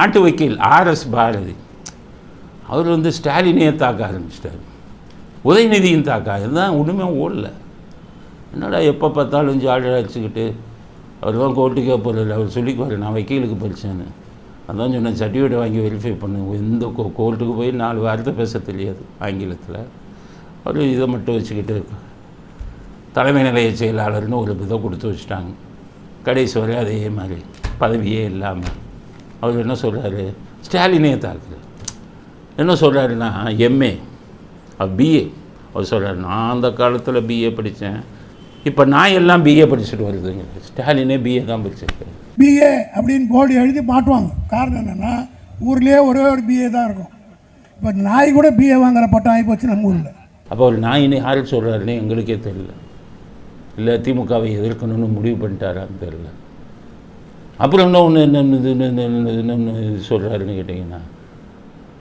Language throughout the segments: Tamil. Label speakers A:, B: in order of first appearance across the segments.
A: நாட்டு வக்கீல் ஆர்எஸ் பாரதி. அவர் வந்து ஸ்டாலினே தாக்க ஆரம்பிச்சிட்டார். உதயநிதியும் தாக்க இதுதான் ஒன்றுமே ஓடல. என்னடா எப்போ பார்த்தாலும் ஜாலியாக அடிச்சுக்கிட்டு அவர் தான் கோர்ட்டுக்கே போகல அவர் சொல்லிக்குவார் நான் வக்கீலுக்கு படித்தேன்னு அதான் சொன்னேன் சர்டிஃபிகேட் வாங்கி வெரிஃபை பண்ணு. எந்த கோ கோர்ட்டுக்கு போய் நாலு வார்த்தை பேச தெரியாது ஆங்கிலத்தில். அவர் இதை மட்டும் வச்சுக்கிட்டு தலைமை நிலைய செயலாளர்னு ஒரு இதை கொடுத்து வச்சுட்டாங்க. கடைசி வரை அதே மாதிரி பதவியே இல்லாமல் அவர் என்ன சொல்கிறாரு ஸ்டாலினே தாக்குது என்ன சொல்கிறாருன்னா எம்ஏ பிஏ அவர் சொல்கிறார் நான் அந்த காலத்தில் பிஏ படித்தேன் இப்போ நான் எல்லாம் பிஏ படிச்சுட்டு வருதுங்க. ஸ்டாலினே பிஏ தான் படிச்சிருக்கேன்
B: பிஏ அப்படின்னு போர்டு எழுதி மாட்டுவாங்க. காரணம் என்னென்னா ஊர்லேயே ஒரே ஒரு பிஏ தான் இருக்கும். இப்போ நாய் கூட பிஏ வாங்குற பட்டம் ஆகி போச்சு நம்ம ஊரில்.
A: அப்போ அவர் நாயின்னு யார் சொல்கிறாருன்னு எங்களுக்கே தெரியல. இல்லை திமுகவை எதிர்க்கணும்னு முடிவு பண்ணிட்டாரான்னு தெரியல. அப்புறம் இன்னும் ஒன்று என்ன சொல்கிறாருன்னு கேட்டிங்கன்னா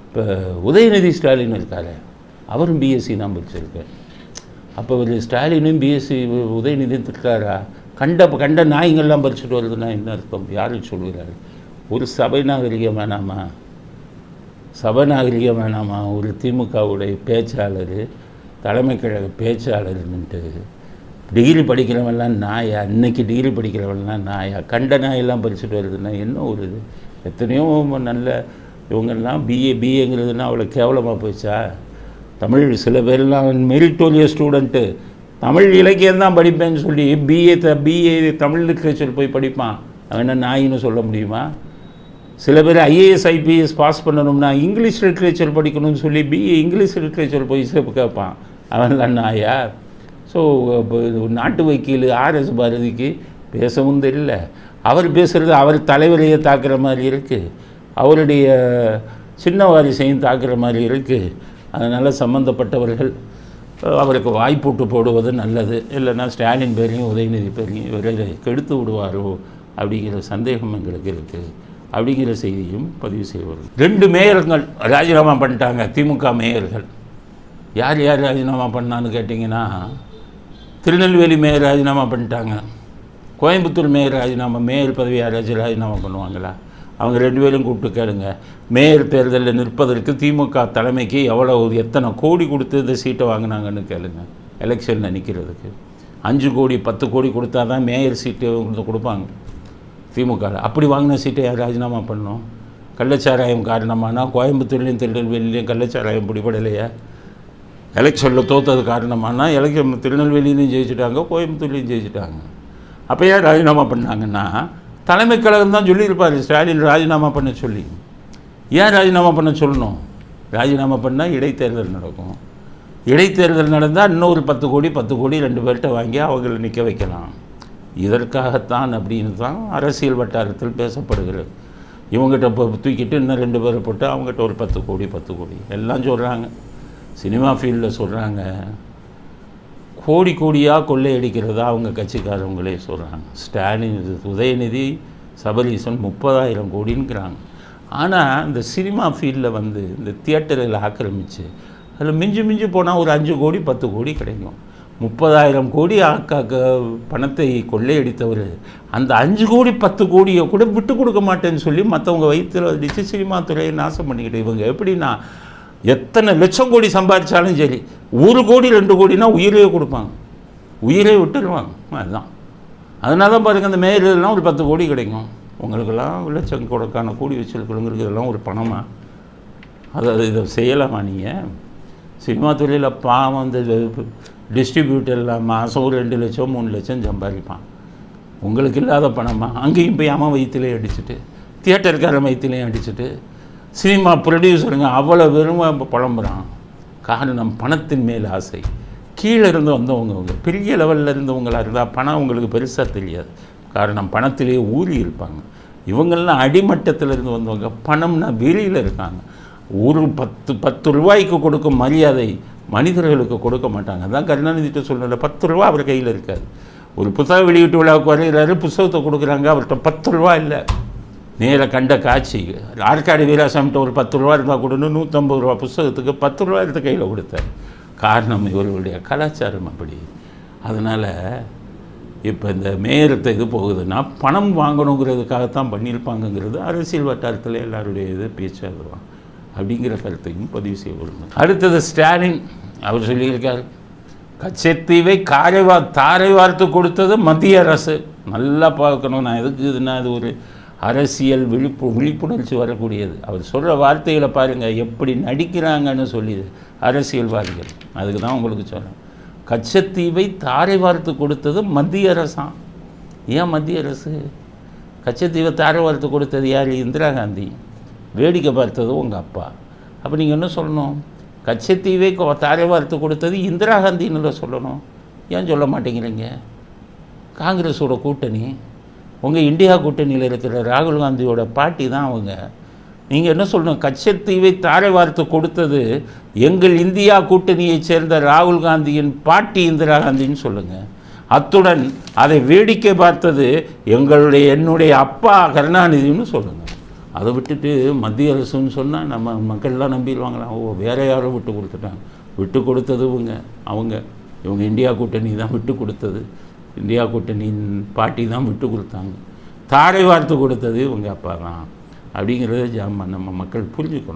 A: இப்போ உதயநிதி ஸ்டாலின் இருக்காரு. அவரும் பிஎஸ்சி தான் படிச்சிருக்கார். அப்போ ஒரு ஸ்டாலினும் பிஎஸ்சி உதயநிதியும் திருக்காரா கண்ட கண்ட நாய்ங்கள்லாம் பறிச்சுட்டு வருதுன்னா என்ன அர்த்தம்? யாரும் சொல்கிறாரு ஒரு சபை நாகரிகம் வேணாமா? சபை நாகரிகம் வேணாமா? ஒரு திமுகவுடைய பேச்சாளர் தலைமை கழக பேச்சாளர்ன்ட்டு டிகிரி படிக்கிறவன்லாம் நாயா? இன்றைக்கி டிகிரி படிக்கிறவன்லாம் நாயா? கண்ட நாயெல்லாம் பறிச்சுட்டு வருதுன்னா என்ன ஒரு இது? எத்தனையோ நல்ல இவங்கெல்லாம் பிஏ பிஏங்கிறதுனா அவ்வளோ கேவலமாக போச்சா? தமிழ் சில பேர்லாம் மெரிட்டோரிய ஸ்டூடெண்ட்டு தமிழ் இலக்கியம் தான் படிப்பேன்னு சொல்லி பிஏ த பிஏ தமிழ் லிட்ரேச்சர் போய் படிப்பான். அவன் என்ன நாயின்னு சொல்ல முடியுமா? சில பேர் ஐஏஎஸ் ஐபிஎஸ் பாஸ் பண்ணணும்னா இங்கிலீஷ் லிட்ரேச்சர் படிக்கணும்னு சொல்லி பிஏ இங்கிலீஷ் லிட்ரேச்சர் போய் சேர்ப்பு கேட்பான். அவன்லாம் நாயா? ஸோ நாட்டு வக்கீல் ஆர்எஸ் பாரதிக்கு பேசவும் தெரியல. அவர் பேசுகிறது அவர் தலைவரையே தாக்குற மாதிரி இருக்குது அவருடைய சின்ன வாரிசையும் தாக்குற மாதிரி இருக்குது அதனால் சம்மந்தப்பட்டவர்கள் அவருக்கு வாய்ப்பூட்டு போடுவது நல்லது. இல்லைன்னா ஸ்டாலின் பேரையும் உதயநிதி பேரையும் இவரை கெடுத்து விடுவாரோ அப்படிங்கிற சந்தேகம் எங்களுக்கு இருக்குது அப்படிங்கிற செய்தியும் பதிவு செய்வார்கள் ரெண்டு மேயர்கள் ராஜினாமா பண்ணிட்டாங்க திமுக மேயர்கள். யார் யார் ராஜினாமா பண்ணான்னு கேட்டிங்கன்னா திருநெல்வேலி மேயர் ராஜினாமா பண்ணிட்டாங்க. கோயம்புத்தூர் மேயர் ராஜினாமா மேயர் பதவி யாராச்சும் ராஜினாமா பண்ணுவாங்களா? அவங்க ரெண்டு பேரும் கூப்பிட்டு கேளுங்க. மேயர் தேர்தலில் நிற்பதற்கு திமுக தலைமைக்கு எவ்வளோ எத்தனை கோடி கொடுத்து இந்த சீட்டை வாங்கினாங்கன்னு கேளுங்க. எலெக்ஷனில் நிற்கிறதுக்கு அஞ்சு கோடி பத்து கோடி கொடுத்தா தான் மேயர் சீட்டு உங்களுக்கு கொடுப்பாங்க. திமுகவில் அப்படி வாங்கின சீட்டை யார் ராஜினாமா பண்ணோம் கள்ளச்சாராயம் காரணமானால் கோயம்புத்தூர்லேயும் திருநெல்வேலியிலையும் கள்ளச்சாராயம் பிடிபடலையா? எலெக்ஷனில் தோத்தது காரணமானா எலெக்ஷன் திருநெல்வேலியிலையும் ஜெயிச்சிட்டாங்க கோயம்புத்தூர்லேயும் ஜெயிச்சிட்டாங்க. அப்போ ஏன் ராஜினாமா பண்ணாங்கன்னா தலைமை கழகம் தான் சொல்லியிருப்பார் ஸ்டாலின் ராஜினாமா பண்ண சொல்லி. ஏன் ராஜினாமா பண்ண சொல்லணும்? ராஜினாமா பண்ணால் இடைத்தேர்தல் நடக்கும். இடைத்தேர்தல் நடந்தால் இன்னொரு பத்து கோடி பத்து கோடி ரெண்டு பேர்கிட்ட வாங்கி அவங்களை நிற்க வைக்கலாம். இதற்காகத்தான் அப்படின்னு தான் அரசியல் வட்டாரத்தில் பேசப்படுகிறது. இவங்ககிட்ட இப்போ தூக்கிட்டு இன்னும் ரெண்டு பேரை போட்டு அவங்ககிட்ட ஒரு பத்து கோடி பத்து கோடி. எல்லாம் சொல்கிறாங்க சினிமா ஃபீல்டில் சொல்கிறாங்க கோடி கோடியாக கொள்ளையடிக்கிறதா அவங்க கட்சிக்காரவங்களே சொல்கிறாங்க ஸ்டாலின் உதயநிதி சபரீசன் முப்பதாயிரம் கோடின்கிறாங்க. ஆனால் இந்த சினிமா ஃபீல்டில் வந்து இந்த தியேட்டரில் ஆக்கிரமித்து அதில் மிஞ்சி மிஞ்சி போனால் ஒரு அஞ்சு கோடி பத்து கோடி கிடைக்கும். முப்பதாயிரம் கோடி ஆக்காக்க பணத்தை கொள்ளையடித்தவர் அந்த அஞ்சு கோடி பத்து கோடியை கூட விட்டு கொடுக்க மாட்டேன்னு சொல்லி மற்றவங்க வயிற்றில் அடித்து சினிமா துறையை நாசம் பண்ணிக்கிட்டு இவங்க எப்படின்னா எத்தனை லட்சம் கோடி சம்பாதிச்சாலும் சரி ஒரு கோடி ரெண்டு கோடினா உயிரையே கொடுப்பாங்க. உயிரே விட்டுருவாங்க. அதுதான். அதனால தான் பாருங்கள் அந்த மேலாம் ஒரு பத்து கோடி கிடைக்கும். உங்களுக்கெல்லாம் லட்சம் கொடுக்கான கூடி வச்சிருக்கிறவங்களுக்கு இதெல்லாம் ஒரு பணமாக அதை அது இதை செய்யலாமா நீங்கள் சினிமா தொழிலில் பாவம் அந்த டிஸ்ட்ரிபியூட்டரில் மாதம் ஒரு ரெண்டு லட்சம் மூணு லட்சம் சம்பாதிப்பான். உங்களுக்கு இல்லாத பணமா? அங்கேயும் போய் அம்மா வயிற்றுலையும் அடிச்சுட்டு தியேட்டருக்கார வயிற்றுலையும் அடிச்சுட்டு சினிமா ப்ரொடியூசருங்க அவ்வளோ வெறும் புலம்புறான். காரணம் பணத்தின் மேல் ஆசை. கீழே இருந்து வந்தவங்க அவங்க பெரிய லெவலில் இருந்தவங்களாக இருந்தால் பணம் உங்களுக்கு பெருசாக தெரியாது. காரணம் பணத்திலேயே ஊறி இருப்பாங்க. இவங்கெல்லாம் அடிமட்டத்தில் இருந்து வந்தவங்க. பணம்னா வெளியில் இருக்காங்க. ஒரு பத்து பத்து ரூபாய்க்கு கொடுக்கும் மரியாதை மனிதர்களுக்கு கொடுக்க மாட்டாங்க. அதான் கருணாநிதிட்ட சொல்லல பத்து ரூபா அவர் கையில் இருக்காது. ஒரு புத்தக வெளியீட்டு விழாவுக்கு வரைகிறாரு புத்தகத்தை கொடுக்குறாங்க அவர்கிட்ட பத்து ரூபா இல்லை. நேராக கண்ட காட்சி ஆற்காடு வீராசாமிட்ட ஒரு பத்து ரூபா இருந்தால் கொடுன்னு நூற்றம்பது ரூபா புஸ்தகத்துக்கு பத்து ரூபா எடுத்து கையில் கொடுத்தார். காரணம் இவர்களுடைய கலாச்சாரம் அப்படி. அதனால் இப்போ இந்த மேயரத்தை இது போகுதுன்னா பணம் வாங்கணுங்கிறதுக்காகத்தான் பண்ணியிருப்பாங்கங்கிறது அரசியல் வட்டாரத்தில் எல்லாருடைய இது பேச்சாகுவான் அப்படிங்கிற கருத்தையும் பதிவு செய்ய விரும்புகிறேன். அடுத்தது ஸ்டாலின் அவர் சொல்லியிருக்கார் கச்சத்தீவை காரைவா தாரை வார்த்து கொடுத்தது மத்திய அரசு. நல்லா பார்க்கணும். நான் எதுக்கு இதுனா அது ஒரு அரசியல் விழிப்பு விழிப்புணர்ச்சி வரக்கூடியது. அவர் சொல்கிற வார்த்தைகளை பாருங்கள் எப்படி நடிக்கிறாங்கன்னு சொல்லி அரசியல்வாதிகள். அதுக்கு தான் உங்களுக்கு சொல்கிறேன் கச்சத்தீவை தாரை வார்த்து கொடுத்தது மத்திய அரசாம் ஏன் மத்திய அரசு? கச்சத்தீவை தாரை வார்த்து கொடுத்தது யார்? இந்திரா காந்தி. வேடிக்கை பார்த்தது உங்கள் அப்பா. அப்போ நீங்கள் என்ன சொல்லணும்? கச்சத்தீவை தாரை வார்த்து கொடுத்தது இந்திரா காந்தின்னு சொல்லணும். ஏன் சொல்ல மாட்டேங்கிறீங்க? காங்கிரஸோட கூட்டணி. உங்கள் இந்தியா கூட்டணியில் இருக்கிற ராகுல் காந்தியோட பாட்டி தான் அவங்க. நீங்கள் என்ன சொல்லணும்? கச்சத்தீவை தாரை வார்த்து கொடுத்தது எங்கள் இந்தியா கூட்டணியைச் சேர்ந்த ராகுல் காந்தியின் பாட்டி இந்திரா காந்தின்னு சொல்லுங்கள் அத்துடன் அதை வேடிக்கை பார்த்தது எங்களுடைய என்னுடைய அப்பா கருணாநிதினு சொல்லுங்கள் அதை விட்டுட்டு மத்திய அரசுன்னு சொன்னால் நம்ம மக்கள்லாம் நம்பிடுவாங்களா? ஓ வேற யாரோ விட்டு கொடுத்துட்டாங்க. விட்டு கொடுத்தது இவங்க. அவங்க. இவங்க இந்தியா கூட்டணி தான் விட்டு கொடுத்தது. இந்தியா கூட்டணியின் பாட்டி தான் விட்டு கொடுத்தாங்க. தாரை வார்த்து கொடுத்தது இவங்க அப்பா தான். அப்படிங்கிறத ஜாம நம்ம மக்கள் புரிஞ்சுக்கணும்.